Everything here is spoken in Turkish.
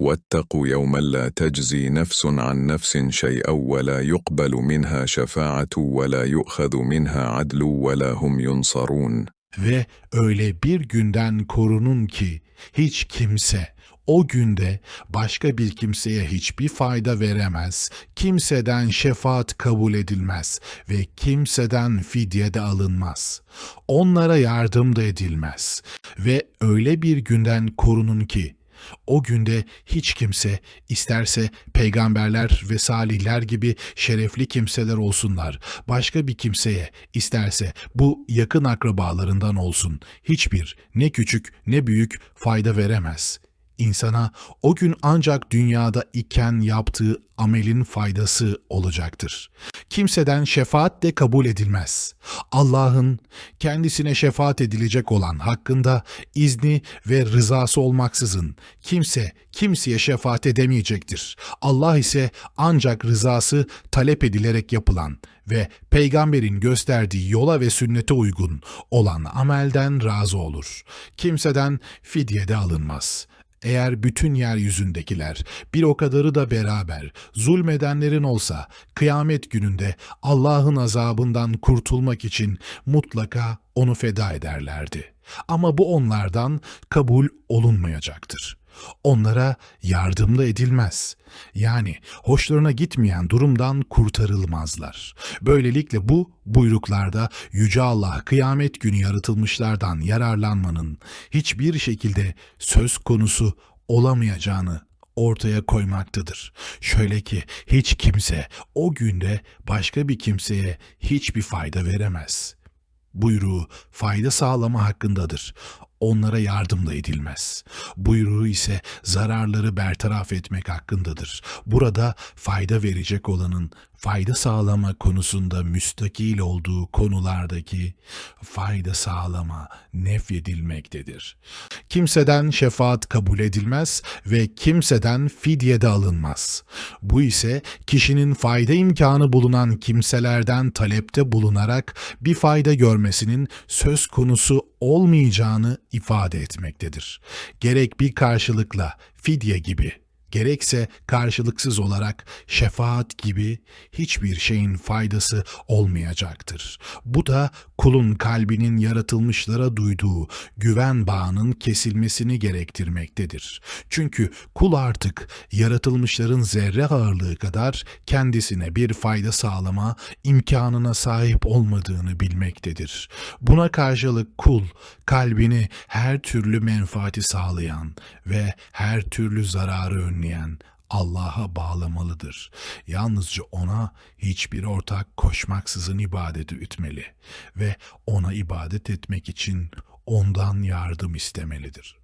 واتقوا يوما لا تجزي نفس عن نفس شيئا ولا يقبل منها شفاعة ولا يؤخذ منها عدل ولا هم ينصرون Ve öyle bir günden korunun ki hiç kimse o günde başka bir kimseye hiçbir fayda veremez, kimseden şefaat kabul edilmez ve kimseden fidye de alınmaz. Onlara yardım da edilmez ve öyle bir günden korunun ki o günde hiç kimse isterse peygamberler ve salihler gibi şerefli kimseler olsunlar. Başka bir kimseye isterse bu yakın akrabalarından olsun. Hiçbir ne küçük ne büyük fayda veremez. İnsana o gün ancak dünyada iken yaptığı amelin faydası olacaktır. Kimseden şefaat de kabul edilmez. Allah'ın kendisine şefaat edilecek olan hakkında izni ve rızası olmaksızın kimse kimseye şefaat edemeyecektir. Allah ise ancak rızası talep edilerek yapılan ve peygamberin gösterdiği yola ve sünnete uygun olan amelden razı olur. Kimseden fidye de alınmaz. Eğer bütün yeryüzündekiler bir o kadarı da beraber zulmedenlerin olsa kıyamet gününde Allah'ın azabından kurtulmak için mutlaka onu feda ederlerdi. Ama bu onlardan kabul olunmayacaktır. Onlara yardım edilmez. Yani hoşlarına gitmeyen durumdan kurtarılmazlar. Böylelikle bu buyruklarda Yüce Allah kıyamet günü yaratılmışlardan yararlanmanın hiçbir şekilde söz konusu olamayacağını ortaya koymaktadır. Şöyle ki hiç kimse o günde başka bir kimseye hiçbir fayda veremez. Buyruğu fayda sağlama hakkındadır. Onlara yardım da edilmez. Buyruğu ise zararları bertaraf etmek hakkındadır. Burada fayda verecek olanın fayda sağlama konusunda müstakil olduğu konulardaki fayda sağlama nefyedilmektedir. Kimseden şefaat kabul edilmez ve kimseden fidye de alınmaz. Bu ise kişinin fayda imkanı bulunan kimselerden talepte bulunarak bir fayda görmesinin söz konusu olmayacağını ifade etmektedir. Gerek bir karşılıkla fidye gibi gerekse karşılıksız olarak şefaat gibi hiçbir şeyin faydası olmayacaktır. Bu da kulun kalbinin yaratılmışlara duyduğu güven bağının kesilmesini gerektirmektedir. Çünkü kul artık yaratılmışların zerre ağırlığı kadar kendisine bir fayda sağlama imkanına sahip olmadığını bilmektedir. Buna karşılık kul kalbini her türlü menfaati sağlayan ve her türlü zararı önleyen Allah'a bağlamalıdır. Yalnızca ona hiçbir ortak koşmaksızın ibadeti ütmeli ve ona ibadet etmek için ondan yardım istemelidir.